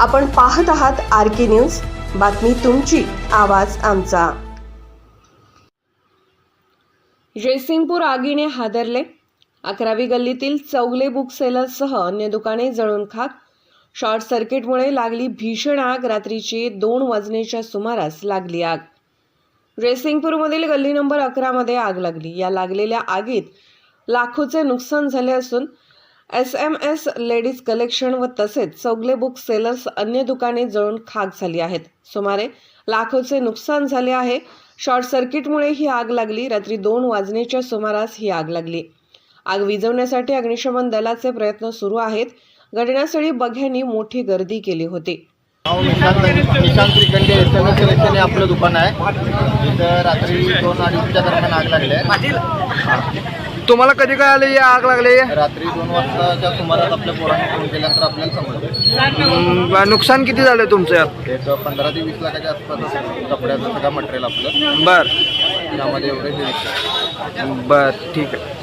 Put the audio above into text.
आपण पाहत आहात आर के न्यूज. बातमी तुमची आवाज आमचा. जयसिंगपूर आगीने हादरले. अकरावी गल्लीतील चौगले बुक सेलरसह अन्य दुकाने जळून खाक. शॉर्ट सर्किटमुळे लागली भीषण आग. रात्रीची दोन वाजण्याच्या सुमारास लागली आग. जयसिंगपूरमधील गल्ली नंबर अकरामध्ये आग लागली. या लागलेल्या आगीत लाखोचे नुकसान झाले असून S M S ladies collection व तसेच चौगले बुक सेलर्स अन्य दुकाने जळून खाक झाली आहेत. सुमारे लाखोचे नुकसान झाले आहे. शॉर्ट सर्किटमुळे ही आग लागली. रात्री दोन वाजण्याच्या सुमारास ही आग लागली. आग विझवण्यासाठी अग्निशमन दलाचे प्रयत्न सुरू आहेत. घटनास्थळी बघ्यांनी मोठी गर्दी केली होती. नाव Nishant Nishant Shrikhande S M S selection हे आपलं दुकान आहे. इथं रात्री दोन अडीचच्या दरम्यान आग लागली आहे. तुम्हाला कधी काय आलं या आग लागली? रात्री दोन वाजताच्या सुमारास आपल्या पोरांनी फोन केल्यानंतर आपल्याला समजलं. नुकसान किती झालं तुमचं? यात? एक पंधरा ते वीस लाखाच्या आसपास कपड्याचं सगळं मटेरियल आपलं. बर. त्यामध्ये एवढे. बर ठीक आहे.